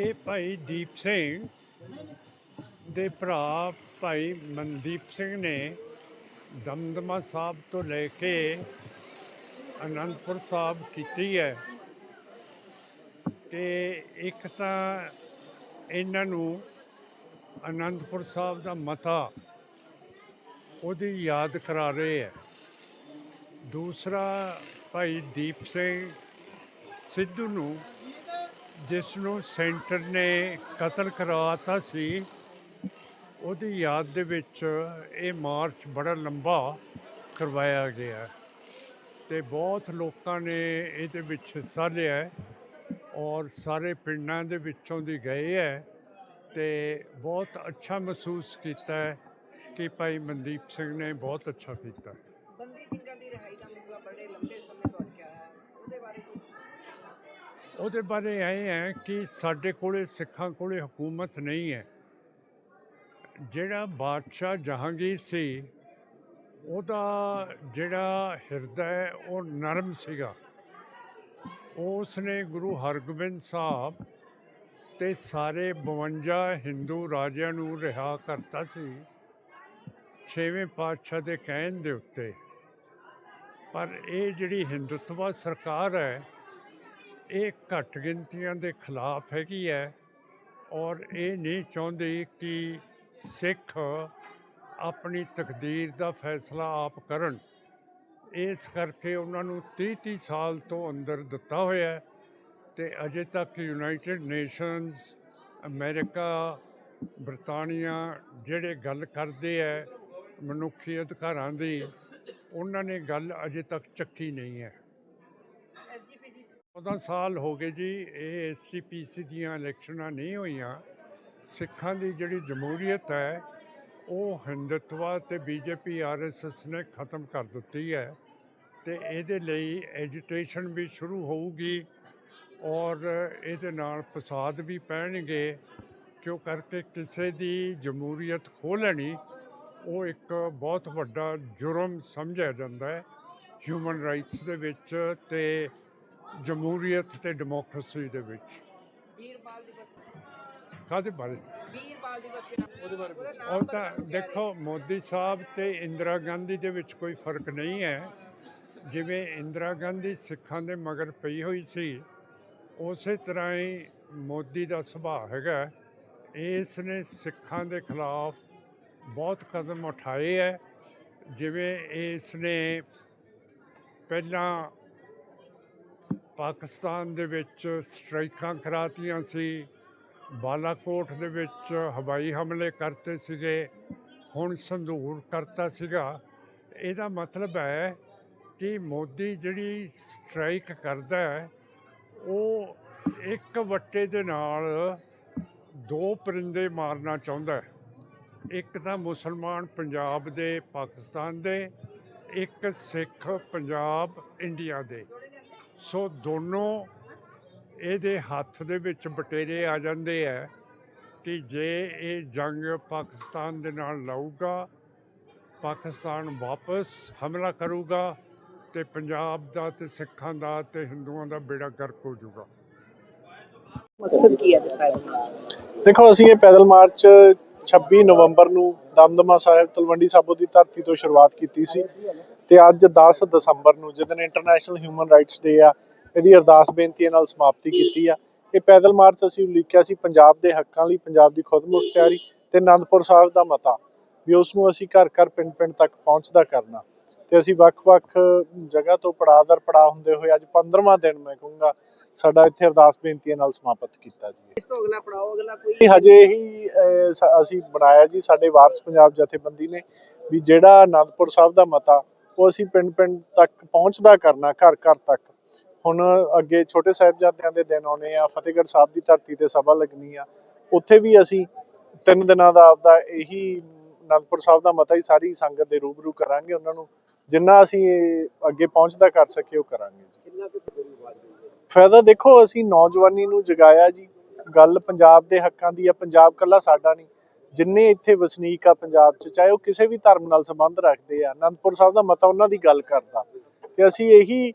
ਇਹ ਭਾਈ ਦੀਪ ਸਿੰਘ ਦੇ ਭਰਾ ਭਾਈ ਮਨਦੀਪ ਸਿੰਘ ਨੇ ਦਮਦਮਾ ਸਾਹਿਬ ਤੋਂ ਲੈ ਕੇ ਅਨੰਦਪੁਰ ਸਾਹਿਬ ਕੀਤੀ ਹੈ। ਕਿ ਇੱਕ ਤਾਂ ਇਹਨਾਂ ਨੂੰ ਅਨੰਦਪੁਰ ਸਾਹਿਬ ਦਾ ਮਤਾ ਉਹਦੀ ਯਾਦ ਕਰਾ ਰਹੇ ਹੈ। ਦੂਸਰਾ ਭਾਈ ਦੀਪ ਸਿੰਘ ਸਿੱਧੂ ਨੂੰ ਜਿਸ ਨੂੰ ਸੈਂਟਰ ਨੇ ਕਤਲ ਕਰਵਾਤਾ ਸੀ, ਉਹਦੀ ਯਾਦ ਦੇ ਵਿੱਚ ਇਹ ਮਾਰਚ ਬੜਾ ਲੰਬਾ ਕਰਵਾਇਆ ਗਿਆ ਤੇ ਬਹੁਤ ਲੋਕਾਂ ਨੇ ਇਹਦੇ ਵਿੱਚ ਹਿੱਸਾ ਲਿਆ ਔਰ ਸਾਰੇ ਪਿੰਡਾਂ ਦੇ ਵਿੱਚੋਂ ਦੀ ਗਏ ਹੈ ਤੇ ਬਹੁਤ ਅੱਛਾ ਮਹਿਸੂਸ ਕੀਤਾ ਹੈ ਕਿ ਭਾਈ ਮਨਦੀਪ ਸਿੰਘ ਨੇ ਬਹੁਤ ਅੱਛਾ ਕੀਤਾ ਬੰਦੀ ਸਿੰਘਾਂ ਦੀ ਰਿਹਾਈ ਦਾ ਮਸਲਾ ਬੜੇ ਲੰਬੇ ਸਮੇਂ ਤੋਂ ਅਟਕਿਆ ਹੈ ਉਹਦੇ ਬਾਰੇ ਕੁਝ ਉਹਦੇ ਬਾਰੇ ਇਹ ਹੈ ਕਿ ਸਾਡੇ ਕੋਲੇ, ਸਿੱਖਾਂ ਕੋਲੇ ਹਕੂਮਤ ਨਹੀਂ ਹੈ। ਜਿਹੜਾ ਬਾਦਸ਼ਾਹ ਜਹਾਂਗੀਰ ਸੀ, ਉਹਦਾ ਜਿਹੜਾ ਹਿਰਦਾ ਹੈ, ਉਹ ਨਰਮ ਸੀਗਾ। ਉਸ ਨੇ ਗੁਰੂ ਹਰਗੋਬਿੰਦ ਸਾਹਿਬ ਤੇ ਸਾਰੇ 52 ਹਿੰਦੂ ਰਾਜਿਆਂ ਨੂੰ ਰਿਹਾ ਕਰਤਾ ਸੀ, ਛੇਵੇਂ ਪਾਤਸ਼ਾਹ ਦੇ ਕਹਿਣ ਦੇ ਉੱਤੇ। ਪਰ ਇਹ ਜਿਹੜੀ ਹਿੰਦੂਤਵਾ ਸਰਕਾਰ ਹੈ ਇਹ ਘੱਟ ਗਿਣਤੀਆਂ ਦੇ ਖਿਲਾਫ ਹੈਗੀ ਹੈ ਔਰ ਇਹ ਨਹੀਂ ਚਾਹੁੰਦੀ ਕਿ ਸਿੱਖ ਆਪਣੀ ਤਕਦੀਰ ਦਾ ਫੈਸਲਾ ਆਪ ਕਰਨ। ਇਸ ਕਰਕੇ ਉਹਨਾਂ ਨੂੰ 30 30 ਸਾਲ ਤੋਂ ਅੰਦਰ ਦਿੱਤਾ ਹੋਇਆ ਹੈ ਤੇ ਅਜੇ ਤੱਕ ਯੂਨਾਈਟਿਡ ਨੇਸ਼ਨਸ, ਅਮਰੀਕਾ ਬ੍ਰਿਟਾਨੀਆ ਜਿਹੜੇ ਗੱਲ ਕਰਦੇ ਹੈ ਮਨੁੱਖੀ ਅਧਿਕਾਰਾਂ ਦੀ, ਉਹਨਾਂ ਨੇ ਗੱਲ ਅਜੇ ਤੱਕ ਚੱਕੀ ਨਹੀਂ ਹੈ। 14 ਸਾਲ ਹੋ ਗਏ ਜੀ, ਇਹ ਐਸਜੀਪੀਸੀ ਦੀਆਂ ਇਲੈਕਸ਼ਨਾਂ ਨਹੀਂ ਹੋਈਆਂ। ਸਿੱਖਾਂ ਦੀ ਜਿਹੜੀ ਜਮਹੂਰੀਅਤ ਹੈ, ਉਹ ਹਿੰਦੁਤਵਾ ਤੇ ਬੀਜੇਪੀ ਆਰਐਸਐਸ ਨੇ ਖਤਮ ਕਰ ਦਿੱਤੀ ਹੈ ਤੇ ਇਹਦੇ ਲਈ ਐਜੀਟੇਸ਼ਨ ਵੀ ਸ਼ੁਰੂ ਹੋਊਗੀ ਔਰ ਇਹਦੇ ਨਾਲ ਫਸਾਦ ਵੀ ਪੈਣਗੇ। ਕਿਉਂ ਕਰਕੇ ਕਿਸੇ ਦੀ ਜਮਹੂਰੀਅਤ ਖੋ ਲੈਣੀ, ਉਹ ਇੱਕ ਬਹੁਤ ਵੱਡਾ ਜੁਰਮ ਸਮਝਿਆ ਜਾਂਦਾ ਹੈ। ਹਿਊਮਨ ਰਾਈਟਸ ਦੇ ਵਿੱਚ ਤੇ ਜਮਹੂਰੀਅਤ ਤੇ ਡੈਮੋਕ੍ਰੇਸੀ ਦੇ ਵਿੱਚ। ਵੀਰਪਾਲ ਦਿਵਸ ਕਾਹਦੇ ਬਾਰੇ? ਵੀਰਪਾਲ ਦਿਵਸ ਉਹਦੇ ਬਾਰੇ ਉਹ ਤਾਂ ਦੇਖੋ ਮੋਦੀ ਸਾਹਿਬ ਤੇ ਇੰਦਰਾ ਗਾਂਧੀ ਦੇ ਵਿੱਚ ਕੋਈ ਫ਼ਰਕ ਨਹੀਂ ਹੈ। ਜਿਵੇਂ ਇੰਦਰਾ ਗਾਂਧੀ ਸਿੱਖਾਂ ਦੇ ਮਗਰ ਪਈ ਹੋਈ ਸੀ ਉਸੇ ਤਰ੍ਹਾਂ ਹੀ ਮੋਦੀ ਦਾ ਸੁਭਾਅ ਹੈਗਾ। ਇਸ ਨੇ ਸਿੱਖਾਂ ਦੇ ਖਿਲਾਫ ਬਹੁਤ ਕਦਮ ਉਠਾਏ ਹੈ। ਜਿਵੇਂ ਇਸ ਨੇ ਪਹਿਲਾਂ ਪਾਕਿਸਤਾਨ ਦੇ ਵਿੱਚ ਸਟ੍ਰਾਈਕਾਂ ਕਰਾਤੀਆਂ ਸੀ। ਬਾਲਾਕੋਟ ਦੇ ਵਿੱਚ ਹਵਾਈ ਹਮਲੇ ਕਰਤੇ ਸੀਗੇ। ਹੁਣ ਸੰਧੂਰ ਕਰਤਾ ਸੀਗਾ। ਇਹਦਾ ਮਤਲਬ ਹੈ ਕਿ ਮੋਦੀ ਜਿਹੜੀ ਸਟ੍ਰਾਈਕ ਕਰਦਾ ਹੈ, ਉਹ ਇੱਕ ਵੱਟੇ ਦੇ ਨਾਲ ਦੋ ਪਰਿੰਦੇ ਮਾਰਨਾ ਚਾਹੁੰਦਾ ਹੈ। ਇੱਕ ਤਾਂ ਮੁਸਲਮਾਨ ਪੰਜਾਬ ਦੇ, ਪਾਕਿਸਤਾਨ ਦੇ, ਇੱਕ ਸਿੱਖ ਪੰਜਾਬ, ਇੰਡੀਆ ਦੇ। ਸੋ ਦੋਨੋਂ ਇਹਦੇ ਹੱਥ ਦੇ ਵਿੱਚ ਬਟੇਰੇ ਆ ਜਾਂਦੇ ਆ ਕਿ ਜੇ ਇਹ ਜੰਗ ਪਾਕਿਸਤਾਨ ਦੇ ਨਾਲ ਲਊਗਾ ਪਾਕਿਸਤਾਨ ਵਾਪਸ ਹਮਲਾ ਕਰੂਗਾ ਤੇ ਪੰਜਾਬ ਦਾ ਤੇ ਸਿੱਖਾਂ ਦਾ ਤੇ ਹਿੰਦੂਆਂ ਦਾ ਬੇੜਾ ਗਰਕ ਹੋ ਜਾਊਗਾ। ਮਕਸਦ ਕੀ ਹੈ ਦੇਖੋ ਅਸੀਂ ਇਹ ਪੈਦਲ ਮਾਰਚ 26 ਨਵੰਬਰ ਨੂੰ ਦਮਦਮਾ ਸਾਹਿਬ ਤਲਵੰਡੀ ਸਾਬੋ ਦੀ ਧਰਤੀ ਤੋਂ ਸ਼ੁਰੂਆਤ ਕੀਤੀ ਸੀ। ਤੇ ਅੱਜ 10 ਦਸੰਬਰ ਨੂੰ ਜਦੋਂ ਇੰਟਰਨੈਸ਼ਨਲ ਹਿਊਮਨ ਰਾਈਟਸ ਡੇ ਆ ਇਹਦੀ ਅਰਦਾਸ ਬੇਨਤੀਆਂ ਨਾਲ ਸਮਾਪਤੀ ਕੀਤੀ ਆ। ਇਹ ਪੈਦਲ ਮਾਰਚ ਅਸੀਂ ਲਿਖਿਆ ਸੀ ਪੰਜਾਬ ਦੇ ਹੱਕਾਂ ਲਈ ਪੰਜਾਬ ਦੀ ਖੁਦਮੁਖਤਿਆਰੀ ਤੇ ਆਨੰਦਪੁਰ ਸਾਹਿਬ ਦਾ ਮਤਾ ਵੀ ਉਸ ਨੂੰ ਅਸੀਂ ਘਰ ਘਰ ਪਿੰਡ ਪਿੰਡ ਤੱਕ ਪਹੁੰਚਦਾ ਕਰਨਾ। ਤੇ ਅਸੀਂ ਵੱਖ-ਵੱਖ ਜਗ੍ਹਾ ਤੋਂ ਪੜਾਅ ਦਰ ਪੜਾਅ ਹੁੰਦੇ ਹੋਏ ਅੱਜ 15ਵਾਂ ਦਿਨ ਮੈਂ ਕਹੂੰਗਾ ਸਾਡਾ ਇੱਥੇ ਅਰਦਾਸ ਬੇਨਤੀਆਂ ਨਾਲ ਸਮਾਪਤ ਕੀਤਾ ਜੀ। ਇਸ ਤੋਂ ਅਗਲਾ ਪੜਾਓ ਅਗਲਾ ਕੋਈ ਹਜੇ ਹੀ ਅਸੀਂ ਬਣਾਇਆ ਜੀ ਸਾਡੇ ਵਾਰਸ ਪੰਜਾਬ ਜਥੇਬੰਦੀ ਨੇ ਵੀ ਜਿਹੜਾ ਆਨੰਦਪੁਰ ਸਾਹਿਬ ਦਾ ਮਤਾ ਉਹ ਅਸੀਂ ਪਿੰਡ ਪਿੰਡ ਤੱਕ ਪਹੁੰਚਦਾ ਕਰਨਾ ਘਰ ਘਰ ਤੱਕ। ਹੁਣ ਅੱਗੇ ਛੋਟੇ ਸਾਹਿਬਜ਼ਾਦਿਆਂ ਦੇ ਦਿਨ ਆਉਣੇ ਆ ਫਤਿਹਗੜ੍ਹ ਸਾਹਿਬ ਦੀ ਧਰਤੀ ਤੇ ਸਭਾ ਲੱਗਣੀ ਆ। ਉੱਥੇ ਵੀ ਅਸੀਂ ਤਿੰਨ ਦਿਨਾਂ ਦਾ ਆਪਦਾ ਇਹੀ ਆਨੰਦਪੁਰ ਸਾਹਿਬ ਦਾ ਮਤਾ ਹੀ ਸਾਰੀ ਸੰਗਤ ਦੇ ਰੂਬਰੂ ਕਰਾਂਗੇ ਉਹਨਾਂ ਨੂੰ। ਜਿੰਨਾ ਅਸੀਂ ਅੱਗੇ ਪਹੁੰਚਦਾ ਕਰ ਸਕੀਏ ਉਹ ਕਰਾਂਗੇ ਜੀ। ਫਾਇਦਾ ਦੇਖੋ ਅਸੀਂ ਨੌਜਵਾਨੀ ਨੂੰ ਜਗਾਇਆ ਜੀ। ਗੱਲ ਪੰਜਾਬ ਦੇ ਹੱਕਾਂ ਦੀ ਆ ਪੰਜਾਬ ਕੱਲਾ ਸਾਡਾ ਨਹੀਂ। ਜਿੰਨੇ ਇੱਥੇ ਵਸਨੀਕ ਆ ਪੰਜਾਬ 'ਚ, ਚਾਹੇ ਉਹ ਕਿਸੇ ਵੀ ਧਰਮ ਨਾਲ ਸੰਬੰਧ ਰੱਖਦੇ ਆ, ਅਨੰਦਪੁਰ ਸਾਹਿਬ ਦਾ ਮਤਾ ਉਹਨਾਂ ਦੀ ਗੱਲ ਕਰਦਾ। ਤੇ ਅਸੀਂ ਇਹੀ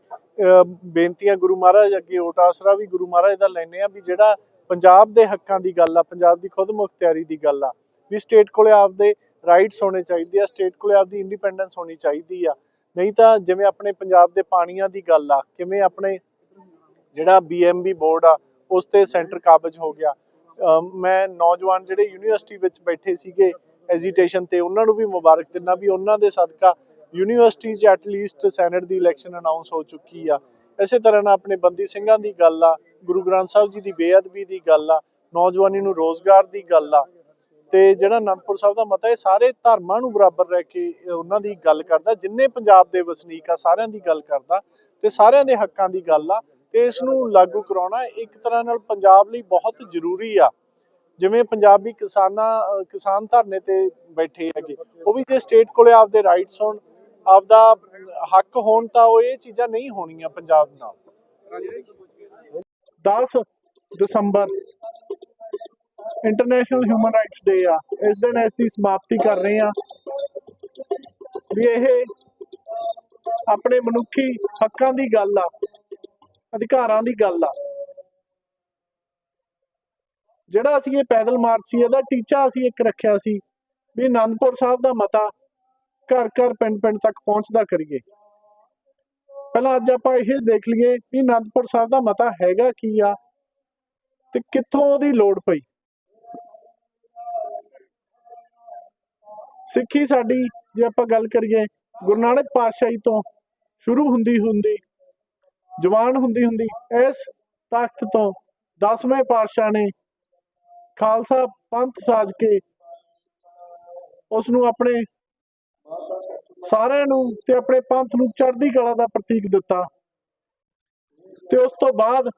ਬੇਨਤੀਆਂ ਗੁਰੂ ਮਹਾਰਾਜ ਅੱਗੇ, ਓਟ ਆਸਰਾ ਵੀ ਗੁਰੂ ਮਹਾਰਾਜ ਦਾ ਲੈਨੇ ਆ ਵੀ ਜਿਹੜਾ ਪੰਜਾਬ ਦੇ ਹੱਕਾਂ ਦੀ ਗੱਲ ਆ, ਪੰਜਾਬ ਦੀ ਖੁਦ ਮੁਖਤਿਆਰੀ ਦੀ ਗੱਲ ਆ, ਵੀ ਸਟੇਟ ਕੋਲੇ ਆਪਦੇ ਰਾਈਟਸ ਹੋਣੇ ਚਾਹੀਦੇ ਆ, ਸਟੇਟ ਕੋਲੇ ਆਪਦੀ ਇੰਡੀਪੈਂਡੈਂਸ ਹੋਣੀ ਚਾਹੀਦੀ ਆ। ਨਹੀਂ ਤਾਂ ਜਿਵੇਂ ਆਪਣੇ ਪੰਜਾਬ ਦੇ ਪਾਣੀਆਂ ਦੀ ਗੱਲ ਆ, ਕਿਵੇਂ ਆਪਣੇ ਜਿਹੜਾ ਬੀਐਮਬੀ ਬੋਰਡ ਆ, ਉਸ ਤੇ ਸੈਂਟਰ ਕਾਬਜ ਹੋ ਗਿਆ। ਮੈਂ ਨੌਜਵਾਨ ਜਿਹੜੇ ਯੂਨੀਵਰਸਿਟੀ ਵਿੱਚ ਬੈਠੇ ਸੀਗੇ ਐਜੀਟੇਸ਼ਨ ਤੇ ਉਹਨਾਂ ਨੂੰ ਵੀ ਮੁਬਾਰਕ ਦਿੰਦਾ ਵੀ ਉਹਨਾਂ ਦੇ ਸਦਕਾ ਯੂਨੀਵਰਸਿਟੀ 'ਚ ਐਟ ਲੀਸਟ ਸੈਨੇਟ ਦੀ ਇਲੈਕਸ਼ਨ ਅਨਾਉਂਸ ਹੋ ਚੁੱਕੀ ਆ। ਇਸੇ ਤਰ੍ਹਾਂ ਨਾਲ ਆਪਣੇ ਬੰਦੀ ਸਿੰਘਾਂ ਦੀ ਗੱਲ ਆ, ਗੁਰੂ ਗ੍ਰੰਥ ਸਾਹਿਬ ਜੀ ਦੀ ਬੇਅਦਬੀ ਦੀ ਗੱਲ ਆ, ਨੌਜਵਾਨੀ ਨੂੰ ਰੋਜ਼ਗਾਰ ਦੀ ਗੱਲ ਆ। ਤੇ ਜਿਹੜਾ ਅਨੰਦਪੁਰ ਸਾਹਿਬ ਦਾ ਮਤਾ ਇਹ ਸਾਰੇ ਧਰਮਾਂ ਨੂੰ ਬਰਾਬਰ ਰਹਿ ਕੇ ਉਹਨਾਂ ਦੀ ਗੱਲ ਕਰਦਾ, ਜਿੰਨੇ ਪੰਜਾਬ ਦੇ ਵਸਨੀਕ ਆ, ਸਾਰਿਆਂ ਦੀ ਗੱਲ ਕਰਦਾ ਤੇ ਸਾਰਿਆਂ ਦੇ ਹੱਕਾਂ ਦੀ ਗੱਲ ਆ। ਤੇ ਇਸ ਨੂੰ ਲਾਗੂ ਕਰਾਉਣਾ ਇੱਕ ਤਰ੍ਹਾਂ ਨਾਲ ਪੰਜਾਬ ਲਈ ਬਹੁਤ ਜ਼ਰੂਰੀ ਆ। ਜਿਵੇਂ ਪੰਜਾਬੀ ਕਿਸਾਨਾਂ ਕਿਸਾਨ ਧਰਨੇ ਤੇ ਬੈਠੇ ਹੈਗੇ, ਉਹ ਵੀ ਜੇ ਸਟੇਟ ਕੋਲੇ ਆਪਦੇ ਰਾਈਟਸ ਹੋਣ, ਆਪਦਾ ਹੱਕ ਹੋਣ ਤਾਂ ਉਹ ਇਹ ਚੀਜ਼ਾਂ ਨਹੀਂ ਹੋਣੀਆਂ ਪੰਜਾਬ ਨਾਲ। 10 ਦਸੰਬਰ ਇੰਟਰਨੈਸ਼ਨਲ ਹਿਊਮਨ ਰਾਈਟਸ ਡੇ ਆ। ਇਸ ਦਿਨ ਇਸ ਦੀ ਸਮਾਪਤੀ ਕਰ ਰਹੇ ਆ। ਵੀ ਇਹ ਆਪਣੇ ਮਨੁੱਖੀ ਹੱਕਾਂ ਦੀ ਗੱਲ ਆ। ਅਧਿਕਾਰਾਂ ਦੀ ਗੱਲ ਆ। ਜਿਹੜਾ ਅਸੀਂ ਇਹ ਪੈਦਲ ਮਾਰਚ ਸੀ, ਇਹਦਾ ਟੀਚਾ ਅਸੀਂ ਇੱਕ ਰੱਖਿਆ ਸੀ ਵੀ ਆਨੰਦਪੁਰ ਸਾਹਿਬ ਦਾ ਮਤਾ ਘਰ ਘਰ ਪਿੰਡ ਪਿੰਡ ਤੱਕ ਪਹੁੰਚਦਾ ਕਰੀਏ। ਪਹਿਲਾਂ ਅੱਜ ਆਪਾਂ ਇਹ ਦੇਖ ਲਈਏ ਵੀ ਆਨੰਦਪੁਰ ਸਾਹਿਬ ਦਾ ਮਤਾ ਹੈਗਾ ਕੀ ਆ ਤੇ ਕਿੱਥੋਂ ਉਹਦੀ ਲੋੜ ਪਈ। ਸਿੱਖੀ ਸਾਡੀ ਜੇ ਆਪਾਂ ਗੱਲ ਕਰੀਏ, ਗੁਰੂ ਨਾਨਕ ਪਾਤਸ਼ਾਹੀ ਤੋਂ ਸ਼ੁਰੂ ਹੁੰਦੀ ਹੁੰਦੀ ਜਵਾਨ ਹੁੰਦੀ ਹੁੰਦੀ ਇਸ ਤਖਤ ਤੋਂ 10ਵੇਂ ਪਾਤਸ਼ਾਹ ਨੇ ਖਾਲਸਾ ਪੰਥ ਸਾਜ ਕੇ ਉਸ ਨੂੰ ਆਪਣੇ ਸਾਰਿਆਂ ਨੂੰ ਤੇ ਆਪਣੇ ਪੰਥ ਨੂੰ ਚੜ੍ਹਦੀ ਕਲਾ ਦਾ ਪ੍ਰਤੀਕ ਦਿੱਤਾ ਤੇ ਉਸ ਤੋਂ ਬਾਅਦ